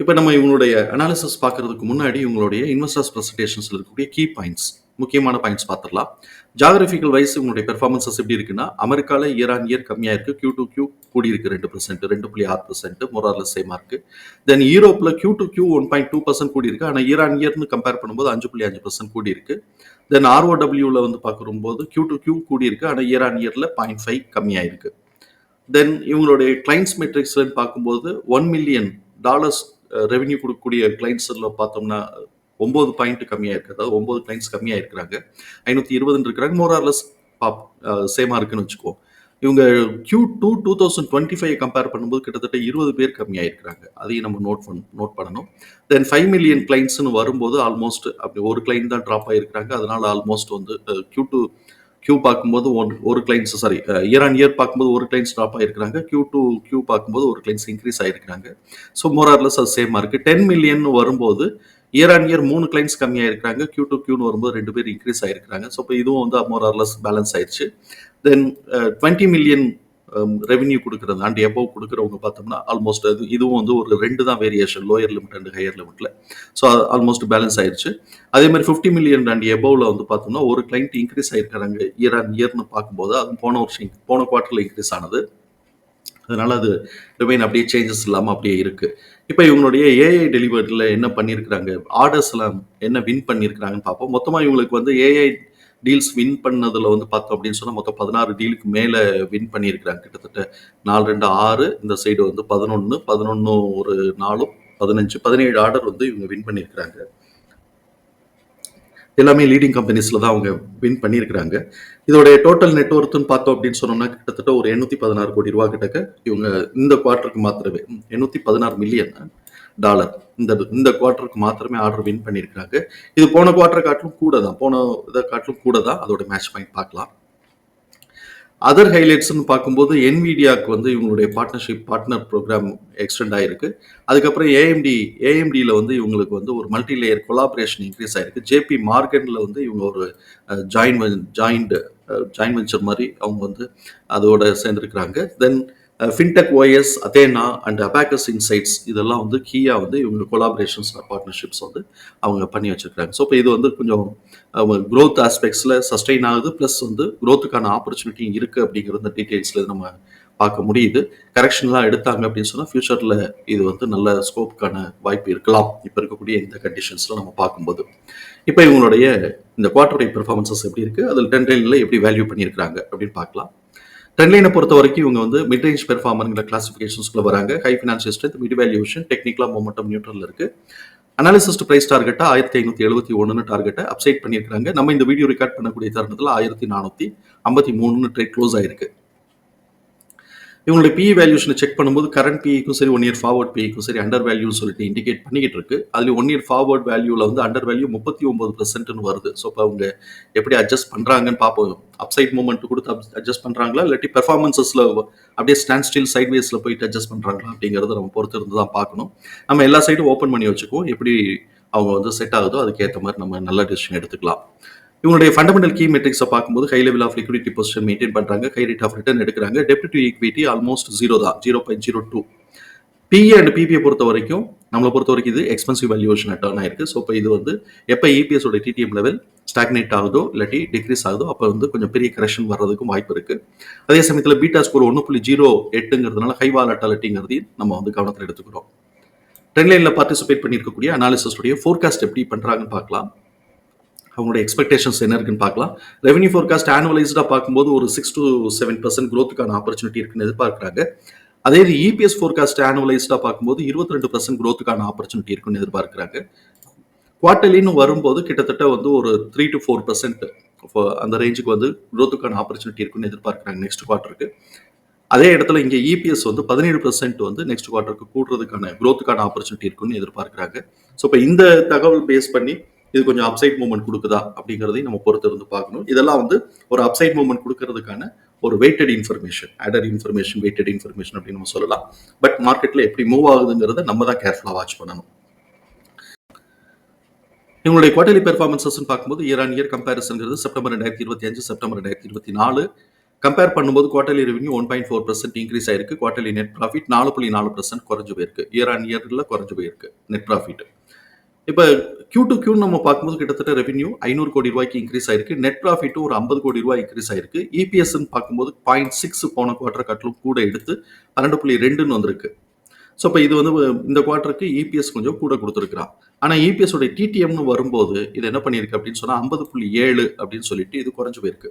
இப்போ நம்ம இவங்களுடைய அனாலிசிஸ் பார்க்கறதுக்கு முன்னாடி இவங்களுடைய இன்வெஸ்டர்ஸ் ப்ரெசன்டேஷன்ஸில் இருக்கக்கூடிய கீ பாயிண்ட்ஸ் முக்கியமான பாயிண்ட்ஸ் பார்த்துடலாம். ஜாகிரபிக்கல் வைஸ் இவங்களுடைய பெர்ஃபார்மன்சஸ் எப்படி இருக்குன்னா அமெரிக்காவில் இயர் ஆன் இயர் கம்மியாக இருக்கு கியூ டு கியூ கூடி இருக்கு ரெண்டு பர்சன்ட் ரெண்டு புள்ளி ஆறு பர்சன்ட் மொரார்ல சேமா இருக்கு தென் யூரோப்பில் Q to Q one point two percent கூடி இருக்கு ஆனால் இயர் ஆன் இயர்னு கம்பேர் பண்ணும்போது அஞ்சு புள்ளி அஞ்சு பர்சன்ட் கூடி இருக்கு தென் ஆர்ஓடபிள்யூவில் வந்து பார்க்கும்போது கியூ டு கியூ கூடி இருக்கு ஆனால் இயர் ஆன் இயரில் பாயிண்ட் ஃபைவ் கம்மியாக இருக்கு. தென் இவங்களுடைய கிளைண்ட்ஸ் மெட்ரிக்ஸ்லன்னு பார்க்கும்போது ஒன் மில்லியன் டாலர்ஸ் ரெவென்யூ கொடுக்கக்கூடிய கிளைண்ட்ஸில் பார்த்தோம்னா ஒம்பது பாயிண்ட் கம்மியாக இருக்குது அதாவது ஒம்பது கிளைண்ட்ஸ் கம்மியாக இருக்கிறாங்க. ஐநூற்றி இருபதுன்னு இருக்கிறாங்க மோரார்லஸ் பாப் சேமாக இருக்குன்னு வச்சுக்கோ. இவங்க Q two two thousand twenty five compare பண்ணும்போது கிட்டத்தட்ட இருபது பேர் கம்மியாக இருக்கிறாங்க அதையும் நம்ம நோட் பண்ண நோட் பண்ணணும். தென் ஃபைவ் மில்லியன் கிளைண்ட்ஸ்னு வரும்போது ஆல்மோஸ்ட் அப்படி ஒரு கிளைண்ட் தான் ட்ராப் ஆகிருக்கிறாங்க அதனால ஆல்மோஸ்ட் வந்து கியூ டூ கியூ பார்க்கும்போது ஒன் ஒரு clients sorry year on year பார்க்கும்போது ஒரு கிளைண்ட்ஸ் ட்ராப் ஆகிருக்கிறாங்க கியூ டூ கியூ பார்க்கும்போது ஒரு கிளைண்ட்ஸ் இன்க்ரீஸ் ஆகிருக்கிறாங்க ஸோ மோரார்லெஸ் அது சேமாக இருக்குது டென் மில்லியன் வரும்போது இயர் ஆன் இயர் மூணு கிளைண்ட்ஸ் கம்மியாக இருக்கிறாங்க கியூ டு கியூன்னு வரும்போது ரெண்டு பேர் இன்க்ரீஸ் ஆகிருக்கிறாங்க ஸோ இப்போ இதுவும் வந்து மோரார்லெஸ் பேலன்ஸ் ஆயிடுச்சு then twenty million Um, revenue கொடுக்குறது அண்ட் எபோவ் கொடுக்குறவங்க பார்த்தோம்னா ஆல்மோஸ்ட் அது இதுவும் வந்து ஒரு ரெண்டு தான் variation lower limit and higher லிமிட்டில் so almost balance ஆயிடுச்சு அதே மாதிரி ஃபிஃப்டி மில்லியன் அண்ட் எபோவில் வந்து பார்த்தோம்னா ஒரு கிளைண்ட் இன்க்ரீஸ் ஆயிருக்காங்க இயர் அண்ட் இயர்னு பார்க்கும்போது அது போன வருஷம் போன குவார்ட்டரில் இன்க்ரீஸ் ஆனது. அதனால அது ரிமைன் அப்படியே சேஞ்சஸ் இல்லாமல் அப்படியே இருக்குது இப்போ இவங்களுடைய ஏஐ டெலிவரியில் என்ன பண்ணியிருக்கிறாங்க ஆர்டர்ஸ்லாம் என்ன வின் பண்ணியிருக்கிறாங்கன்னு பார்ப்போம். மொத்தமாக இவங்களுக்கு வந்து ஏஐ டீல்ஸ் வின் பண்ணதில் வந்து பார்த்தோம் அப்படின்னு சொன்னால் மொத்தம் பதினாறு டீலுக்கு மேலே வின் பண்ணியிருக்கிறாங்க. கிட்டத்தட்ட நாலு ரெண்டு ஆறு இந்த சைடு வந்து பதினொன்று பதினொன்று ஒரு நாலும் பதினஞ்சு பதினேழு ஆர்டர் வந்து இவங்க வின் பண்ணியிருக்கிறாங்க. எல்லாமே லீடிங் கம்பெனிஸில் தான் அவங்க வின் பண்ணியிருக்கிறாங்க. இதோடைய டோட்டல் நெட்ஒர்த்துன்னு பார்த்தோம் அப்படின்னு சொன்னோம்னா கிட்டத்தட்ட ஒரு எண்ணூற்றி பதினாறு கோடி ரூபா கிட்டக்க இவங்க இந்த குவார்ட்டருக்கு மாத்திரமே எண்ணூற்றி பதினாறு மில்லியன் டாலர் இந்த இந்த குவார்ட்டருக்கு மாத்திரமே ஆர்டர் வின் பண்ணியிருக்காங்க இது போன குவார்ட்டர் காட்டிலும் கூட தான் போன இதை காட்டிலும் கூட தான் அதோட மேட்ச் பாயிண்ட் பார்க்கலாம். அதர் ஹைலைட்ஸ்னு பார்க்கும்போது என்விடியாவுக்கு வந்து இவங்களுடைய பார்ட்னர்ஷிப் பார்ட்னர் ப்ரோக்ராம் எக்ஸ்டெண்ட் ஆயிருக்கு. அதுக்கப்புறம் ஏஎம்டி ஏஎம்டியில் வந்து இவங்களுக்கு வந்து ஒரு மல்டி லேயர் கொலாபரேஷன் இன்க்ரீஸ் ஆயிருக்கு ஜேபி மார்கனில் வந்து இவங்க ஒரு ஜாயின் ஜாயிண்ட் ஜாயின் வெஞ்சர் மாதிரி அவங்க வந்து அதோட சேர்ந்துருக்குறாங்க. Then fintech OS Athena and Abacus Insights இதெல்லாம் வந்து கீயாக வந்து இவங்க கொலாபரேஷன்ஸ் பார்ட்னர்ஷிப்ஸ் வந்து அவங்க பண்ணி வச்சுருக்காங்க ஸோ இப்போ இது வந்து கொஞ்சம் க்ரோத் ஆஸ்பெக்ட்ஸில் சஸ்டெயின் ஆகுது ப்ளஸ் வந்து க்ரோத்துக்கான ஆப்பர்ச்சுனிட்டி இருக்குது அப்படிங்கிற அந்த டீட்டெயில்ஸில் நம்ம பார்க்க முடியுது. கரெக்ஷன்லாம் எடுத்தாங்க அப்படின்னு சொன்னால் ஃபியூச்சரில் இது வந்து நல்ல ஸ்கோப்புக்கான வாய்ப்பு இருக்கலாம். இப்போ இருக்கக்கூடிய இந்த கண்டிஷன்ஸில் நம்ம பார்க்கும்போது. இப்போ இவங்களுடைய இந்த குவார்டருடைய பெர்ஃபார்மன்சஸ் எப்படி இருக்குது அதில் டென் லைனில் எப்படி வேல்யூ பண்ணியிருக்காங்க அப்படின்னு பார்க்கலாம். ட்ரெண்ட்லைனை பொறுத்த வரைக்கும் இவங்க வந்து மிட் ரேஞ்ச் பெர்ஃபார்மருங்கிற கிளாசிஃபிகேஷன்ஸ்குள்ள வராங்க. High financial strength mid valuation டெக்னிக்கலாக மொமெண்டம் நியூட்ரல் இருக்கு. அனாலிசிஸ்ட் பிரைஸ் டார்கெட்டா ஆயிரத்தி ஐநூத்தி எழுபத்தி ஒன்னு டார்கெட்டை அப்சைட் பண்ணியிருக்காங்க நம்ம இந்த வீடியோ ரெக்கார்ட் பண்ணக்கூடிய தருணத்தில் ஆயிரத்தி நானூத்தி ஐம்பத்தி மூணுன்னு ட்ரேட் க்ளோஸ் ஆயிருக்கு. இவங்களுடைய பி வேல்யூஷனை செக் பண்ணும்போது கரண்ட் பிக்கும் சரி ஒன் இயர் ஃபார்வர்ட் பிக்கும் சரி அண்டர் வேல்யூன்னு சொல்லிட்டு இண்டிகேட் பண்ணிக்கிட்டு இருக்கு. அதில் ஒன் இயர் ஃபார்வர்ட் வேல்யூவில் வந்து அண்டர் வேல்யூ முப்பத்தி ஒன்பது பர்சன்ட்னு வருது. ஸோ இப்போ அவங்க எப்படி அட்ஜஸ்ட் பண்ணுறாங்கன்னு பார்ப்போம். அப்சைட் மூமெண்ட் கொடுத்து அட்ஜஸ்ட் பண்ணுறாங்களா இல்லாட்டி பெர்ஃபார்மன்ஸஸில் அப்படியே ஸ்டாண்ட் ஸ்டில் சைட் வேஸில் போயிட்டு அட்ஜஸ்ட் பண்ணுறாங்களா அப்படிங்கிறத நம்ம பொறுத்து இருந்து தான் பார்க்கணும். நம்ம எல்லா சைடும் ஓப்பன் பண்ணி வச்சுக்குவோம். எப்படி அவங்க வந்து செட் ஆகுதோ அதுக்கேற்ற மாதிரி நம்ம நல்ல டிசிஷன் எடுத்துக்கலாம். இவங்களுடைய ஃபண்டமெண்டல் கீ மெட்ரிக்ஸை பார்க்கும்போது high level of liquidity position maintain பண்ணுறாங்க ஹை ரேட் ஆஃப் ரிட்டர்ன் எடுக்கிறாங்க. டெப்ட் டு ஈக்விட்டி ஆல்மோஸ்ட் ஜீரோ தான். Zero point zero two PE and PBI பொறுத்த வரைக்கும் நம்மளை பொறுத்த வரைக்கும் இது எக்ஸ்பென்சிவ் வேல்யூஷன் டர்ன் ஆயிருக்கு ஸோ இப்போ இது வந்து எப்போ இபிஎஸ் டிடிஎம் லெவல் ஸ்டாக்னேட் ஆகுதோ இல்லாட்டி டிக்ரீஸ் ஆகுதோ அப்போ வந்து கொஞ்சம் பெரிய கரெக்ஷன் வர்றதுக்கும் வாய்ப்பு இருக்கு. அதே சமயத்தில் பீட்டா ஸ்கோர் ஒன்று புள்ளி ஜீரோ எட்டுங்கிறதுனால ஹை வாலட்டாலிட்டிங்கிறதையும் நம்ம வந்து கவனத்தில் எடுத்துக்கிறோம். ட்ரெண்ட் லைனில் பார்ட்டிசிபேட் பண்ணியிருக்கக்கூடிய அனாலிசிஸ்டுடைய ஃபோர்காஸ்ட் எப்படி பண்ணுறாங்கன்னு பார்க்கலாம். அவங்களோட எக்ஸ்பெக்டேஷன்ஸ் என்ன இருக்குன்னு பார்க்கலாம். ரெவன்யூ ஃபோர்காஸ்ட் ஆனுவலைஸ்டாக பார்க்கும்போது ஒரு சிக்ஸ் டு செவன் பர்சன்ட் க்ரோத்துக்கான ஆப்பர்ச்சுனிட்டி இருக்குன்னு எதிர்பார்க்குறாங்க. அதே இது இபிஎஸ் ஃபோர்காஸ்ட் ஆனுவலைஸ்டாக பார்க்கும்போது இருபத்தி ரெண்டு பர்சன்ட் க்ரோத்துக்கான ஆப்பர்ச்சுனிட்டி இருக்குன்னு எதிர்பார்க்குறாங்க. குவார்டர்லின்னு வரும்போது கிட்டத்தட்ட வந்து ஒரு த்ரீ டு ஃபோர் பர்சன்ட் அந்த ரேஞ்சுக்கு வந்து க்ரோத்துக்கான ஆப்பர்ச்சுனிட்டி இருக்குன்னு எதிர்பார்க்குறாங்க நெக்ஸ்ட் குவார்ட்டருக்கு அதே இடத்துல இங்கே இபிஎஸ் வந்து பதினேழு பர்சன்ட் வந்து நெக்ஸ்ட் குவார்ட்டருக்கு கூடுறதுக்கான க்ரோத்துக்கான ஆப்பர்ச்சுனிட்டி இருக்குன்னு எதிர்பார்க்குறாங்க. ஸோ இப்போ இந்த தகவல் பேஸ் பண்ணி இது கொஞ்சம் அப்சைட் மூவ்மெண்ட் கொடுக்குதா அப்படிங்கிறதையும் நம்ம பொறுத்து இருந்து பார்க்கணும். இதெல்லாம் வந்து ஒரு அப்சைட் மூவ்மெண்ட் கொடுக்கறதுக்கான ஒரு weighted information added information weighted information அப்படின்னு நம்ம சொல்லலாம். பட் மார்க்கெட்ல எப்படி மூவ் ஆகுதுங்கிறத நம்ம தான் கேர்ஃபுல்லாக வாட்ச் பண்ணணும். இவங்களுடைய குவார்டர்லி பெர்ஃபார்மன்சஸ் பார்க்கும்போது இயர் ஆன் இயர் கம்பேரிசன்ங்கிறது செப்டம்பர் ரெண்டாயிரத்தி இருபத்தி அஞ்சு செப்டம்பர் ரெண்டாயிரத்தி இருபத்தி நாலு. கம்பேர் பண்ணும்போது quarterly revenue one point four percent increase ஆயிருக்கு. குவார்டர்லி நெட் ப்ராஃபிட் நாலு புள்ளி நாலு பர்சன்ட் குறைஞ்சு போயிருக்கு. இயர் ஆன் இயரில் குறைஞ்சு போயிருக்கு நெட் ப்ராஃபிட் இப்போ கியூ டு கியூ நம்ம பார்க்கும்போது கிட்டத்தட்ட ரெவன்யூ ஐநூறு கோடி ரூபாய்க்கு இன்க்ரீஸ் ஆயிருக்கு. நெட் ப்ராஃபிட்டும் ஒரு ஐம்பது கோடி ரூபாய் இன்க்ரீஸ் ஆயிருக்கு. இபிஎஸ்ன்னு பார்க்கும்போது பாயிண்ட் சிக்ஸ் போன குவார்டர் கட்டிலும் கூட எடுத்து பன்னெண்டு புள்ளி ரெண்டுன்னு வந்திருக்கு. ஸோ இப்போ இது வந்து இந்த குவார்ட்டருக்கு இபிஎஸ் கொஞ்சம் கூட கொடுத்துருக்குறான். ஆனால் இபிஎஸ் உடைய டிடிஎம்னு வரும்போது இது என்ன பண்ணியிருக்கு அப்படின்னு சொன்னால் ஐம்பது புள்ளி ஏழு அப்படின்னு சொல்லிட்டு இது குறைஞ்சு போயிருக்கு.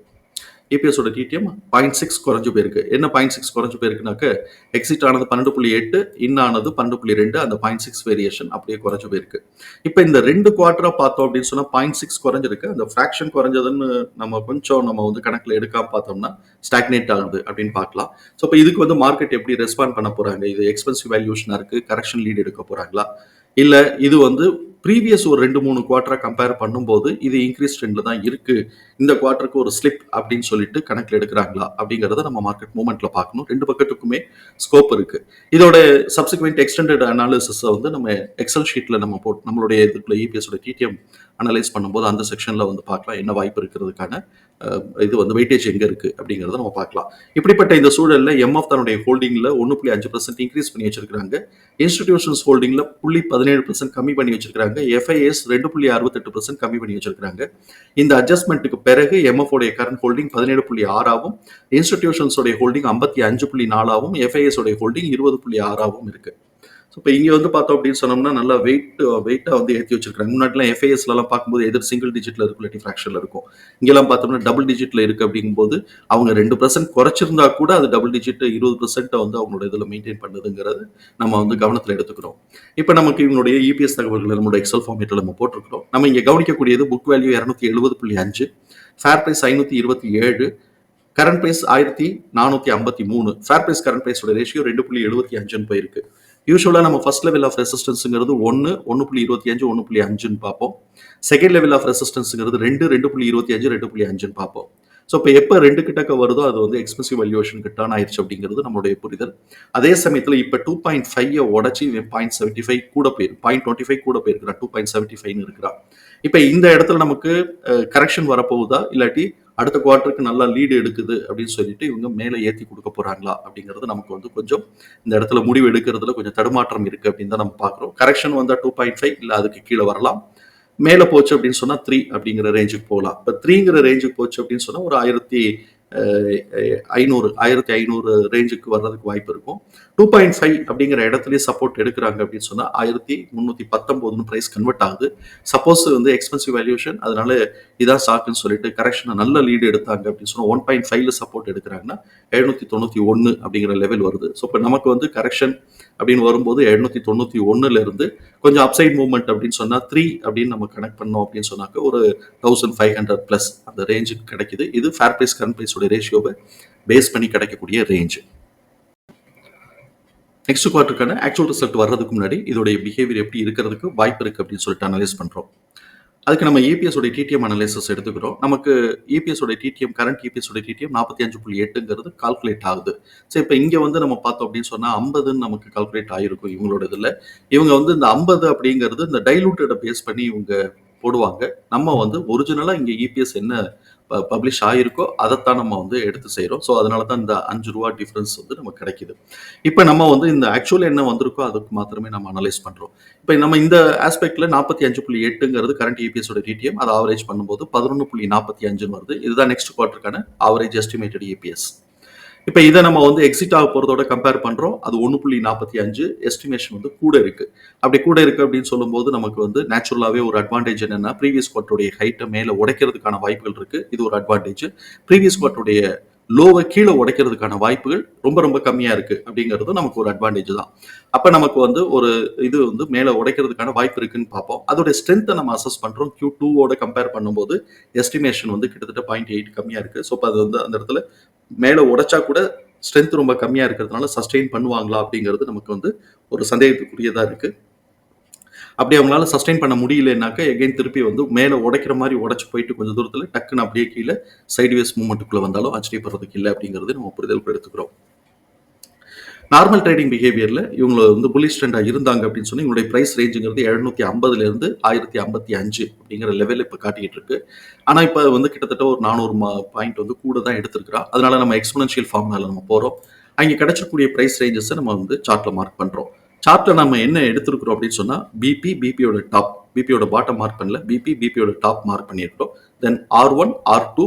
இபிஎஸோட டிடிஎம் பாயிண்ட் சிக்ஸ் குறைஞ்சு போயிருக்கு. என்ன பாயிண்ட் சிக்ஸ் குறைஞ்சு போயிருக்குனாக்க எக்ஸிட் ஆனது பன்னெண்டு புள்ளி எட்டு இன் ஆனது பன்னெண்டு புள்ளி ரெண்டு அந்த பாயிண்ட் சிக்ஸ் வேரியேஷன் அப்படியே குறைஞ்சு போயிருக்கு. இப்போ இந்த ரெண்டு குவார்டரா பார்த்தோம் அப்படின்னு சொன்னா பாயிண்ட் சிக்ஸ் குறைஞ்சிருக்கு. அந்த ஃப்ராக்ஷன் குறைஞ்சதுன்னு நம்ம கொஞ்சம் நம்ம வந்து கணக்கில் எடுக்காம பார்த்தோம்னா ஸ்டாக்னேட் ஆகுது அப்படின்னு பார்க்கலாம். ஸோ இப்போ இதுக்கு வந்து மார்க்கெட் எப்படி ரெஸ்பாண்ட் பண்ண போறாங்க? இது எக்ஸ்பென்சிவ் வேல்யூஷனா இருக்கு? கரெக்ஷன் லீட் எடுக்க போறாங்களா? இல்லை இது வந்து ப்ரீவியஸ் ஒரு ரெண்டு மூணு குவார்ட்டராக கம்பேர் பண்ணும்போது இது இன்க்ரீஸ் ட்ரெண்டில் தான் இருக்கு. இந்த குவார்ட்டருக்கு ஒரு ஸ்லிப் அப்படின்னு சொல்லிட்டு கணக்கில் எடுக்கிறாங்களா அப்படிங்கறத நம்ம மார்க்கெட் மூமெண்ட்ல பார்க்கணும். ரெண்டு பக்கத்துக்குமே ஸ்கோப் இருக்கு. இதோட சப்சிக்வெண்ட் எக்ஸ்டெண்டட் அனாலிசிஸை வந்து நம்ம எக்ஸல் ஷீட்ல நம்ம போட் நம்மளுடைய இதுக்குள்ள இபிஎஸோட டிடிஎம் அனலைஸ் பண்ணும்போது அந்த செக்ஷன்ல வந்து பார்க்கலாம் என்ன வாய்ப்பு இருக்கிறதுக்கான இது வந்து வெயிட்டேஜ் எங்க இருக்கு அப்படிங்கிறத நம்ம பார்க்கலாம். இப்படிப்பட்ட இந்த சூழலில் எம்எஃப் தன்னுடைய ஹோல்டிங்ல ஒன்று புள்ளி அஞ்சு பர்சன்ட் இன்க்ரீஸ் பண்ணி வச்சிருக்காங்க இன்ஸ்டிடியூஷன்ஸ் ஹோல்டிங்ல புள்ளி பதினேழு பர்சன்ட் கம்மி பண்ணி வச்சிருக்காங்க எஃப்ஐஎஸ் ரெண்டு புள்ளி அறுபத்தெட்டு பர்சன்ட் கம்மி பண்ணி வச்சிருக்காங்க இந்த அட்ஜஸ்ட்மெண்ட்டுக்கு பிறகு எம்எஃப்ஓடைய கரண்ட் ஹோல்டிங் பதினேழு புள்ளி ஆறாவும் இன்ஸ்டிடியூஷன்ஸ் உடைய ஹோல்டிங் ஐம்பத்தி அஞ்சு புள்ளி நாலாவும் எஃப்ஐஎஸ் உடைய ஹோல்டிங் இருபது புள்ளி ஆறாவும் இருக்கு. ஸோ இப்போ இங்கே வந்து பார்த்தோம் அப்படின்னு சொன்னோம்னா நல்லா வெயிட் வெயிட்டாக வந்து ஏற்றி வச்சிருக்காங்க முன்னாடிலாம் எஃப்ஐஎஸ்லலாம் பார்க்கும்போது எதிர் சிங்கிள் டிஜிட்டில் இருக்கும் இல்லாட்டி ஃப்ராக்ஷனில் இருக்கும். இங்கெல்லாம் பார்த்தோம்னா டபுள் டிஜிட்டில் இருக்கு அப்படிங்கும்போது அவங்க ரெண்டு பர்சன்ட் குறைச்சிருந்தா கூட அது டபுள் டிஜிட் இருபது பர்சன்ட்டை வந்து அவங்களோட இதில் மெயின்டைன் பண்ணுதுங்கிறது நம்ம வந்து கவனத்தில் எடுத்துக்கிறோம். இப்போ நமக்கு இவங்களுடைய இபிஎஸ் தகவல்கள் நம்மளோட எக்ஸல் ஃபார்மேட்டில் நம்ம போட்டிருக்கிறோம். நம்ம இங்கே கவனிக்கக்கூடியது புக் வேல்யூ இரநூத்தி எழுபது புள்ளி அஞ்சு ஃபேர் ப்ரைஸ் ஐநூற்றி இருபத்தி ஏழு கரண்ட் ப்ரைஸ் ஆயிரத்தி நானூற்றி ஐம்பத்தி மூணு. ஃபேர் ப்ரைஸ் கரண்ட் ப்ரைஸோட ரேஷியோ ரெண்டு புள்ளி எழுபத்தி அஞ்சுன்னு போயிருக்கு. யூஸ்வலாக நம்ம ஃபர்ஸ்ட் லெவல் ஆஃப் ரெசிஸ்டன்ஸுங்கிறது ஒன்று ஒன்று புள்ளி இருபத்தி அஞ்சு ஒன்று புள்ளி அஞ்சுன்னு பார்ப்போம். செகண்ட் லெவல் ஆஃப் ரெசிஸ்டன்ஸுங்கிறது ரெண்டு ரெண்டு புள்ளி இருபத்தி அஞ்சு ரெண்டு புள்ளி அஞ்சுன்னு பார்ப்போம். ஸோ இப்போ எப்போ ரெண்டு கிட்டக்க வருதோ அது வந்து எக்ஸ்பென்சிவ் வேல்யூஷன் டர்ன் ஆயிடுச்சு அப்படிங்கிறது நம்மளுடைய புரிதல். அதே சமயத்தில் இப்போ டூ பாயிண்ட் ஃபைவ் உடச்சி பாயிண்ட் செவன்ட்டி ஃபைவ் கூட போயிருக்கு பாயிண்ட் டுவெண்ட்டி ஃபைவ் கூட போயிருக்கிறா டூ பாயிண்ட் செவன்ட்டி ஃபைவ்னு இருக்கிறா. இப்போ இந்த இடத்துல நமக்கு கரெக்ஷன் வரப்போகுதா? இல்லாட்டி அடுத்த குவார்ட்டருக்கு நல்லா லீடு எடுக்குது அப்படின்னு சொல்லிட்டு இவங்க மேலே ஏற்றி கொடுக்க போகிறாங்களா அப்படிங்கிறது நமக்கு வந்து கொஞ்சம் இந்த இடத்துல முடிவு எடுக்கிறதுல கொஞ்சம் தடுமாற்றம் இருக்குது அப்படின்னு தான் நம்ம பார்க்குறோம். கரெக்ஷன் வந்தால் டூ பாயிண்ட் ஃபைவ் இல்லை அதுக்கு கீழே வரலாம். மேலே போச்சு அப்படின்னு சொன்னால் த்ரீ அப்படிங்கிற ரேஞ்சுக்கு போகலாம். இப்போ த்ரீங்கிற ரேஞ்சுக்கு போச்சு அப்படின்னு சொன்னால் ஒரு ஆயிரத்தி ஐநூறு ஆயிரத்தி ஐநூறு ரேஞ்சுக்கு வர்றதுக்கு வாய்ப்பு இருக்கும். டூ பாயிண்ட் ஃபைவ் அப்படிங்கிற இடத்துலயே சப்போர்ட் எடுக்கிறாங்க அப்படின்னு சொன்னால் ஆயிரத்தி முந்நூற்றி பத்தொம்போதுன்னு ப்ரைஸ் கன்வெர்ட் ஆகுது. சப்போஸ் வந்து எக்ஸ்பென்சிவ் வேல்யூஷன் அதனால இதான் ஸ்டாக்குன்னு சொல்லிட்டு கரெக்ஷனை நல்ல லீடு எடுத்தாங்க அப்படின்னு சொன்னால் ஒன் பாயிண்ட் ஃபைவ்ல சப்போர்ட் எடுக்கிறாங்கன்னா எழுநூத்தி தொண்ணூற்றி ஒன்று அப்படிங்கிற லெவல் வருது. ஸோ இப்போ நமக்கு வந்து கரெக்ஷன் அப்படின்னு வரும்போது எழுநூத்தி தொண்ணூற்றி ஒன்றுலேருந்து கொஞ்சம் அப்சைட் மூவ்மெண்ட் அப்படின்னு சொன்னா த்ரீ அப்படின்னு நம்ம கனெக்ட் பண்ணோம் அப்படின்னு சொன்னாக்க ஒரு தௌசண்ட் ஃபைவ் ஹண்ட்ரட் ப்ளஸ் அந்த ரேஞ்சுக்கு கிடைக்குது. இது ஃபேர் ப்ரைஸ் கரண்ட் ப்ரைஸோட ரேஷியோவை பேஸ் பண்ணி கிடைக்கக்கூடிய ரேஞ்சு நெக்ஸ்ட் குவார்ட்டருக்கான ஆக்சுவல் ரிசல்ட் வர்றதுக்கு முன்னாடி இதோடைய பிஹேவியர் எப்படி இருக்கிறதுக்கு வாய்ப்பு இருக்குது அப்படின்னு சொல்லிட்டு அனலைஸ் பண்ணுறோம் அதுக்கு நம்ம ஏபிஎஸோட உடைய டிடிஎம் அனலைசஸ் எடுத்துக்கிறோம். நமக்கு EPS உடைய டிடிஎம் கரண்ட் EPS உடைய டிடிஎம் நாற்பத்தி அஞ்சு புள்ளி எட்டுங்கிறது கால்குலேட் ஆகுது. சரி இப்போ இங்கே வந்து நம்ம பார்த்தோம் அப்படின்னு சொன்னால் ஐம்பதுன்னு நமக்கு கால்குலேட் ஆகிருக்கும் இவங்களோட இதில் இவங்க வந்து இந்த ஐம்பது அப்படிங்கிறது இந்த டைலூட்டடை பேஸ் பண்ணி இவங்க போடுவாங்க. நம்ம வந்து ஒரிஜினலாக இங்கே இபிஎஸ் என்ன பப்ளிஷ் ஆகிருக்கோ அதைத்தான் நம்ம வந்து எடுத்து செய்கிறோம் ஸோ அதனால தான் இந்த அஞ்சு ரூபா டிஃப்ரென்ஸ் வந்து நமக்கு கிடைக்குது. இப்போ நம்ம வந்து இந்த ஆக்சுவல் என்ன வந்திருக்கோ அதுக்கு மாத்திரமே நம்ம அனலைஸ் பண்ணுறோம் இப்போ நம்ம இந்த ஆஸ்பெக்ட்ல நாற்பத்தி அஞ்சு புள்ளி எட்டுங்கிறது கரண்ட் இபிஎஸோட டிடிஎம் அதை ஆவரேஜ் பண்ணும்போது பதினொன்று புள்ளி நாற்பத்தி அஞ்சுன்னு வருது. இதுதான் நெக்ஸ்ட் குவார்ட்டருக்கான ஆவரேஜ் எஸ்டிமேட்டட் இபிஎஸ் இப்போ இதை நம்ம வந்து எக்ஸிட் ஆக போகிறதோட கம்பேர் பண்ணுறோம் அது ஒன்று புள்ளி நாற்பத்தி அஞ்சு எஸ்டிமேஷன் வந்து கூட இருக்குது அப்படி கூட இருக்குது அப்படின்னு சொல்லும்போது நமக்கு வந்து நேச்சுரலாகவே ஒரு அட்வான்டேஜ் என்னன்னா ப்ரீவியஸ் குவார்ட்டருடைய ஹைட்டை மேலே உடைக்கிறதுக்கான வாய்ப்புகள் இருக்குது இது ஒரு அட்வான்டேஜ் ப்ரீவியஸ் குவார்ட்டருடைய லோவை கீழே உடைக்கிறதுக்கான வாய்ப்புகள் ரொம்ப ரொம்ப கம்மியா இருக்கு அப்படிங்கிறது நமக்கு ஒரு அட்வான்டேஜ் தான். அப்ப நமக்கு வந்து ஒரு இது வந்து மேலே உடைக்கிறதுக்கான வாய்ப்பு இருக்குன்னு பார்ப்போம். அதோட ஸ்ட்ரென்த்தை நம்ம அசஸ் பண்றோம். கியூ டூவோட கம்பேர் பண்ணும்போது எஸ்டிமேஷன் வந்து கிட்டத்தட்ட பாயிண்ட் எயிட் கம்மியா இருக்கு. ஸோ அது வந்து அந்த இடத்துல மேலே உடைச்சா கூட ஸ்ட்ரென்த் ரொம்ப கம்மியா இருக்கிறதுனால சஸ்டெயின் பண்ணுவாங்களா அப்படிங்கிறது நமக்கு வந்து ஒரு சந்தேகத்துக்குரியதா இருக்கு. அப்படி அவங்களால சஸ்டெயின் பண்ண முடியலனாக்க எகைன் திருப்பி வந்து மேலே உடைக்கிற மாதிரி உடச்சு போயிட்டு கொஞ்சம் தூரத்தில் டக்குன்னு அப்படியே கீழே சைட்வேஸ் மூமெண்ட்டுக்குள்ளே வந்தாலும் ஆச்சரியப்படுறதுக்கு இல்லை அப்படிங்கிறது நம்ம புரிதல் எடுத்துக்கிறோம். நார்மல் ட்ரேடிங் பிஹேவியரில் இவங்க வந்து புலிஷ் ட்ரெண்டாக இருந்தாங்க அப்படின்னு சொன்னால் இவங்களுடைய ப்ரைஸ் ரேஞ்சுங்கிறது எழுநூத்தி ஐம்பதுலேருந்து ஆயிரத்தி ஐம்பத்தி அஞ்சு அப்படிங்கிற லெவல் இப்போ காட்டிகிட்டு இருக்கு. ஆனால் இப்போ வந்து கிட்டத்தட்ட ஒரு நானூறு பாயிண்ட் வந்து கூட தான் எடுத்திருக்கிறா. அதனால நம்ம எக்ஸ்போனன்ஷியல் ஃபார்ம்னால நம்ம போகிறோம் அங்கே கிடைச்சக்கூடிய ப்ரைஸ் ரேஞ்சஸை நம்ம வந்து சார்ட்டில் மார்க் பண்ணுறோம் சார்ட்டில் நம்ம என்ன எடுத்திருக்கிறோம் அப்படின்னு சொன்னால் பிபி பிபியோட டாப் பிபியோட பாட்டம் மார்க் பண்ணல. பிபி பிபியோட டாப் மார்க் பண்ணியிருக்கிறோம். Then R one R two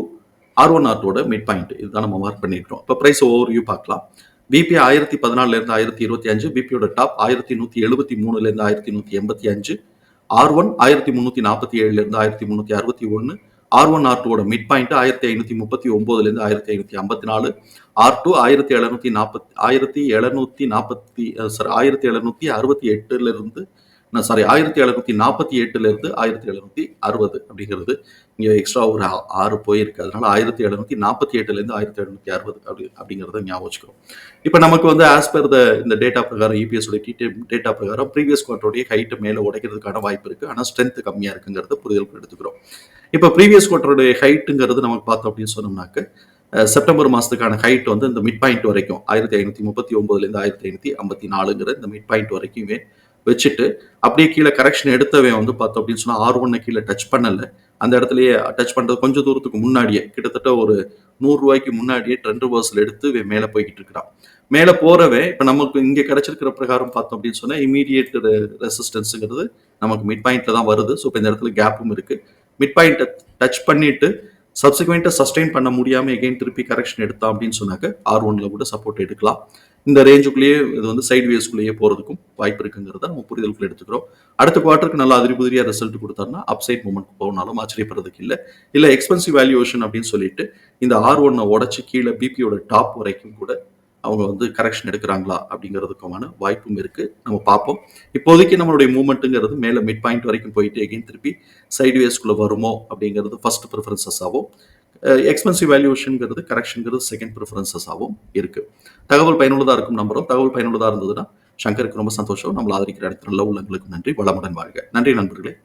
R one R டூட mid point இதுதான் நம்ம மார்க் பண்ணியிருக்கிறோம். இப்போ ப்ரைஸ் ஓவர் வியூ பார்க்கலாம் பிபி ஆயிரத்தி பதினாலுலேருந்து ஆயிரத்தி இருபத்தி அஞ்சு பிபியோட டாப் ஆயிரத்தி நூற்றி எழுபத்தி மூணுலேருந்து ஆயிரத்தி நூற்றி எண்பத்தி அஞ்சு ஆர் ஒன் ஆயிரத்தி முந்நூற்றி நாற்பத்தி ஏழுலேருந்து ஆயிரத்தி முந்நூற்றி அறுபத்தி ஒன்று ஆர் ஒன் ஆர் டூவோட மிட் பாயிண்ட் ஆயிரத்தி ஐநூற்றி முப்பத்தி ஒம்போதுலேருந்து ஆயிரத்தி ஐநூற்றி ஐம்பத்தி நாலு. ஆர் டூ ஆயிரத்தி எழுநூற்றி நாற்பத்தி ஆயிரத்தி எழுநூற்றி நாற்பத்தி சாரி ஆயிரத்தி எழுநூற்றி அறுபத்தி எட்டுலேருந்து சாரி ஆயிரத்தி எழுநூத்தி நாற்பத்தி எட்டுலேருந்து ஆயிரத்தி எழுநூற்றி அறுபது அப்படிங்கிறது இங்கே எக்ஸ்ட்ரா ஒரு ஆறு போயிருக்கு. அதனால ஆயிரத்தி எழுநூத்தி நாற்பத்தி எட்டுலேருந்து ஆயிரத்தி எழுநூற்றி அறுபது அப்படி அப்படிங்கிறத ஞாபகம் வச்சுக்கிறோம் இப்போ நமக்கு வந்து ஆஸ் பர் த இந்த டேட்டா பிரகாரம் இபிஎஸ் உடைய டேட்டா பிரகாரம் ப்ரீவியஸ் குவார்டருடைய ஹைட்டு மேலே உடைக்கிறதுக்கான வாய்ப்பு இருக்குது ஆனால் ஸ்ட்ரென்த் கம்மியாக இருக்குங்கிறத புரிதலுக்கு எடுத்துக்கிறோம். இப்போ ப்ரீவியஸ் குவார்டருடைய ஹைட்டுங்கிறது நமக்கு பார்த்தோம் அப்படின்னு சொன்னோம்னாக்க செப்டம்பர் மாதத்துக்கான ஹைட் வந்து இந்த மிட் பாயிண்ட் வரைக்கும் ஆயிரத்தி ஐநூற்றி முப்பத்தி ஒம்பதுலேருந்து ஆயிரத்தி ஐநூற்றி ஐம்பத்தி நாலுங்கிற இந்த மிட் பாயிண்ட் வரைக்குமே வச்சுட்டு அப்படியே கீழே கரெக்ஷன் எடுத்தவன் வந்து பார்த்தோம் அப்படின்னு சொன்னால் ஆர் ஒன்னை கீழே டச் பண்ணலை. அந்த இடத்துலயே டச் பண்ணுறது கொஞ்சம் தூரத்துக்கு முன்னாடியே கிட்டத்தட்ட ஒரு நூறுரூவாய்க்கு முன்னாடியே ட்ரெண்ட் ரிவர்ஸில் எடுத்து மேலே போய்கிட்டு இருக்கிறான். மேலே போகிறவே இப்போ நமக்கு இங்கே கிடச்சிருக்கிற பிரகாரம் பார்த்தோம் அப்படின்னு சொன்னால் இமீடியட் ரெசிஸ்டன்ஸுங்கிறது நமக்கு மிட் பாயிண்ட்ல தான் வருது. ஸோ இப்போ இந்த இடத்துல கேப்பும் இருக்குது மிட் பாயிண்ட்டை டச் பண்ணிட்டு சப்சிக்வெண்ட்டாக சஸ்டெயின் பண்ண முடியாமல் எகைன் திருப்பி கரெக்ஷன் எடுத்தான் அப்படின்னு சொன்னாக்க ஆர் ஒன்ல கூட சப்போர்ட் எடுக்கலாம். இந்த ரேஞ்சுக்குள்ளேயே இது வந்து சைட் வேஸ்க்குள்ளேயே போகிறதுக்கும் வாய்ப்பு இருக்குங்கிறத நம்ம புரிதலுக்குள்ள எடுத்துக்கிறோம். அடுத்த குவார்ட்டருக்கு நல்லா அதிரிபுதிரியாக ரிசல்ட் கொடுத்தாருன்னா அப்சைட் மூமெண்ட் போகனாலும் ஆச்சரியப்படுறதுக்கு இல்லை. இல்லை எக்ஸ்பென்சிவ் வேல்யூவேஷன் அப்படின்னு சொல்லிட்டு இந்த ஆர் ஒன்னை உடச்சி கீழே பிபியோட டாப் வரைக்கும் கூட அவங்க வந்து கரெக்ஷன் எடுக்கிறாங்களா அப்படிங்கிறதுக்குமான வாய்ப்பும் இருக்கு. நம்ம பார்ப்போம். இப்போதைக்கு நம்மளுடைய மூவ்மெண்ட்டுங்கிறது மேலே மிட் பாயிண்ட் வரைக்கும் போயிட்டு எகைன் திருப்பி சைடுவேஸ்க்குள்ளே வருமோ அப்படிங்கிறது ஃபர்ஸ்ட் ப்ரிஃபரன்சஸ் ஆகும். எக்ஸ்பென்சிவ் வேல்யூஷனுங்கிறது கரெக்ஷனுங்கிறது செகண்ட் ப்ரிஃபரன்சஸாகவும் இருக்குது தகவல் பயனுள்ளதாக இருக்கும் நம்பரும் தகவல் பயனுள்ளதாக இருந்ததுன்னா சங்கருக்கு ரொம்ப சந்தோஷம். நம்மளை ஆதரிக்கிற இடத்துல நல்ல உள்ளங்களுக்கு நன்றி. வளமுடன் வாழ்க. நன்றி நண்பர்களே.